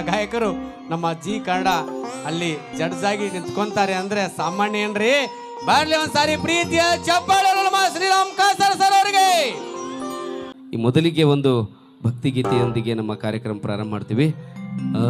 ಗಾಯಕರು ನಮ್ಮ ಜಿ ಕನ್ನಡ ಅಲ್ಲಿ ಜಡ್ಜಾಗಿ ನಿಂತ್ಕೊಂತಾರೆ ಅಂದ್ರೆ ಸಾಮಾನ್ಯ ಏನ್ರಿ? ಬರ್ಲಿ ಒಂದ್ಸಾರಿ ಪ್ರೀತಿಯ ಚಪ್ಪಾಳೆ ನಮ್ಮ ಶ್ರೀರಾಮ್ ಸರ್ ಅವರಿಗೆ. ಈ ಮೊದಲಿಗೆ ಒಂದು ಭಕ್ತಿಗೀತೆಯೊಂದಿಗೆ ನಮ್ಮ ಕಾರ್ಯಕ್ರಮ ಪ್ರಾರಂಭ ಮಾಡ್ತೀವಿ. ಆ,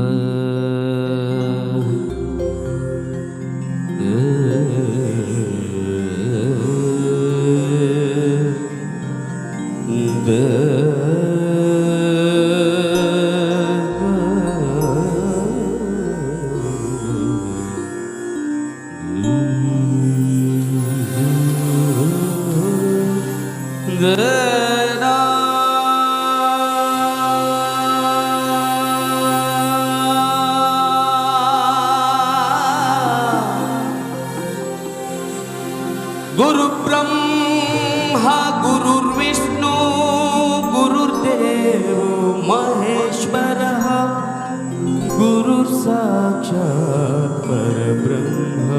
साक्षात् परब्रह्म।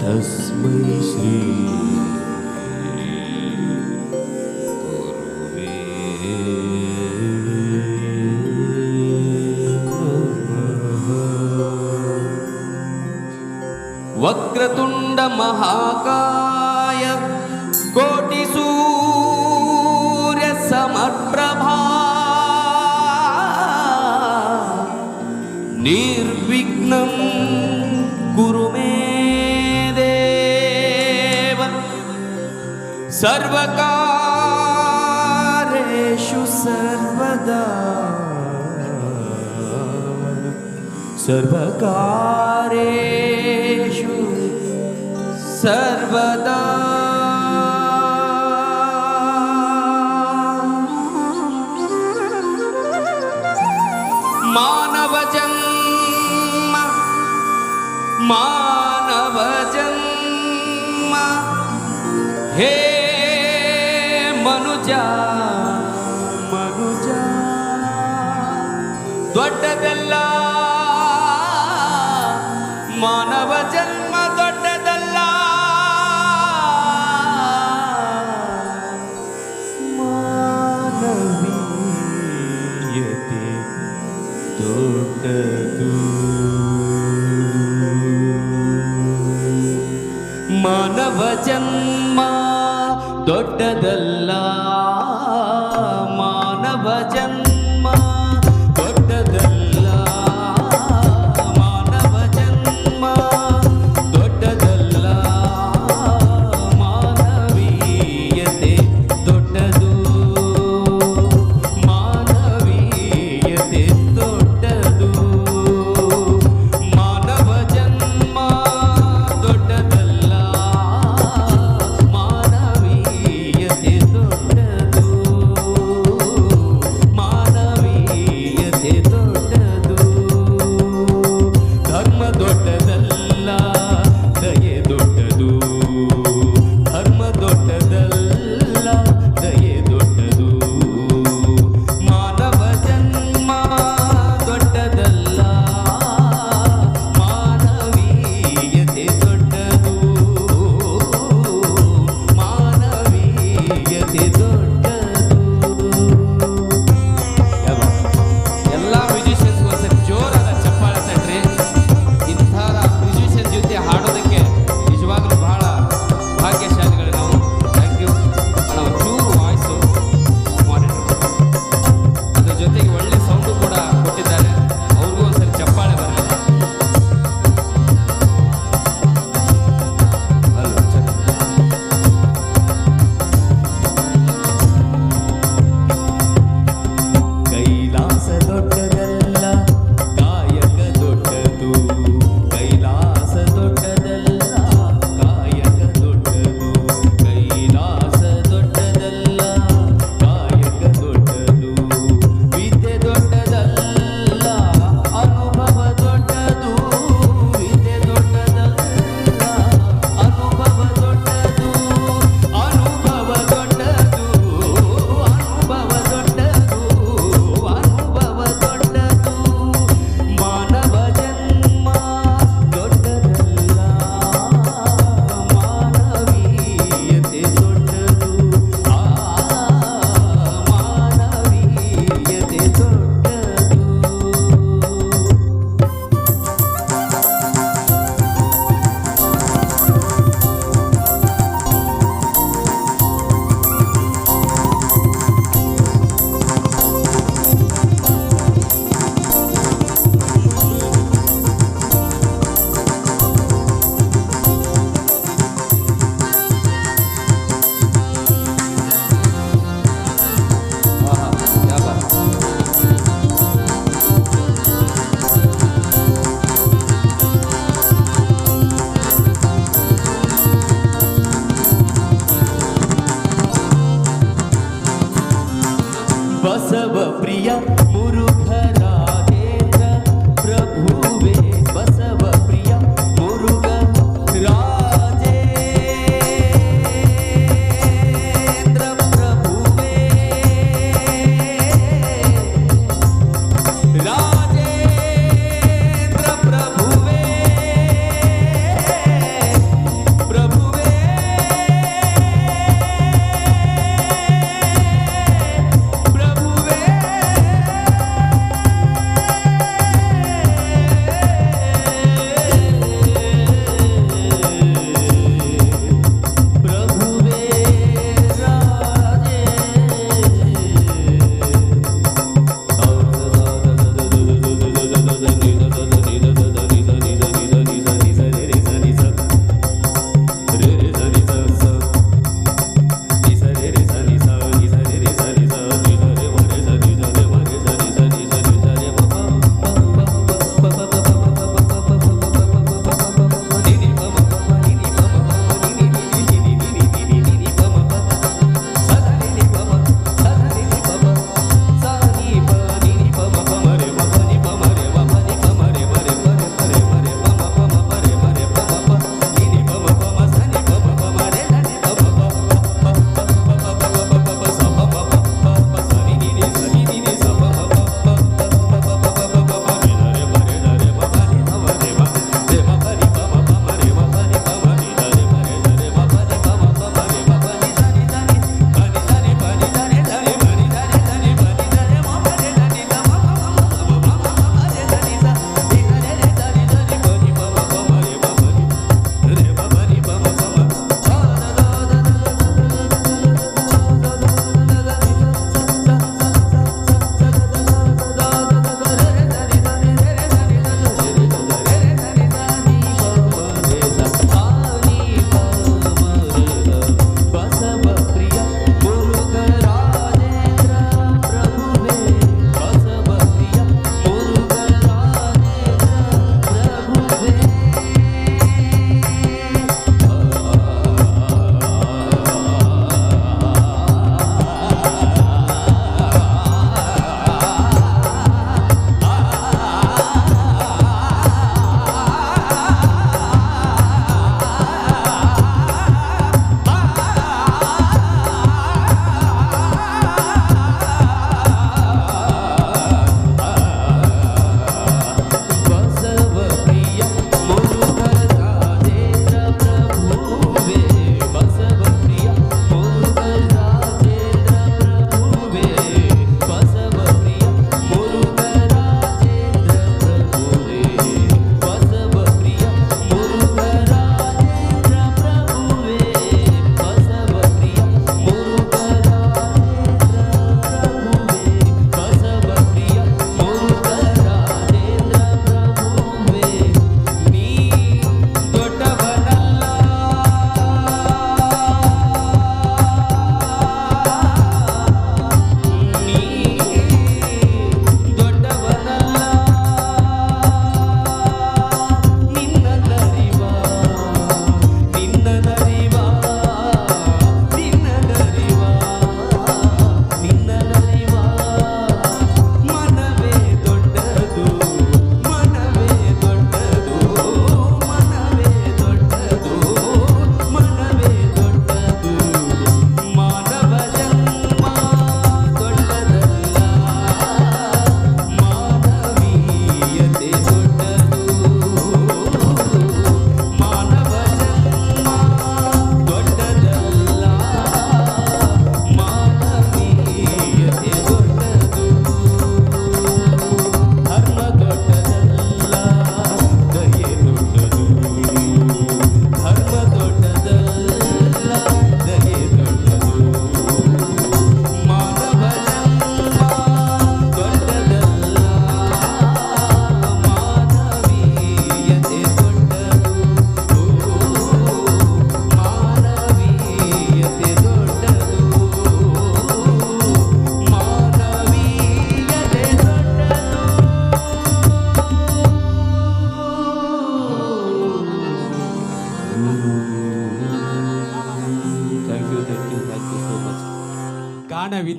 तस्मै श्री कुर्वे वक्रतुण्डमहाका शरणं गुरु मे देव सर्वकारेषु सर्वदा सर्वकारेषु सर्वदा मानवजन्म हे मनुजा मनुजा ದೊಡ್ಡದಲ್ಲ ಮಾನವ ಜನ್ಮ ದೊಡ್ಡದಲ್ಲ ಮಾನವೀಯತೆ ದೊಡ್ಡದು ಮಾನವ ಜನ್ಮ ದೊಡ್ಡದಲ್ಲ.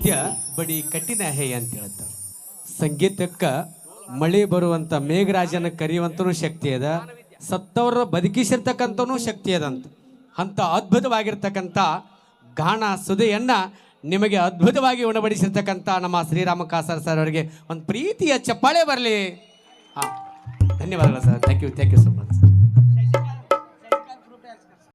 ಗಾನ ಬಡಿ ಕಠಿಣ ಹೇ ಅಂತ ಹೇಳ್ತಾರೆ. ಸಂಗೀತಕ್ಕ ಮಳೆ ಬರುವಂತ ಮೇಘರಾಜನ ಕರೆಯುವಂತನೂ ಶಕ್ತಿ ಅದ, ಸತ್ತವರ ಬದುಕಿಸಿರ್ತಕ್ಕಂಥನೂ ಶಕ್ತಿ ಅದಂತ. ಅಂತ ಅದ್ಭುತವಾಗಿರ್ತಕ್ಕಂಥ ಗಾಣ ಸುದೆಯನ್ನ ನಿಮಗೆ ಅದ್ಭುತವಾಗಿ ಉಣಬಡಿಸಿರ್ತಕ್ಕಂಥ ನಮ್ಮ ಶ್ರೀರಾಮ ಕಾಸರ್ ಸರ್ ಅವರಿಗೆ ಒಂದು ಪ್ರೀತಿಯ ಚಪ್ಪಾಳೆ ಬರಲಿ. ಹಾಂ, ಧನ್ಯವಾದಗಳು sir thank you thank you so much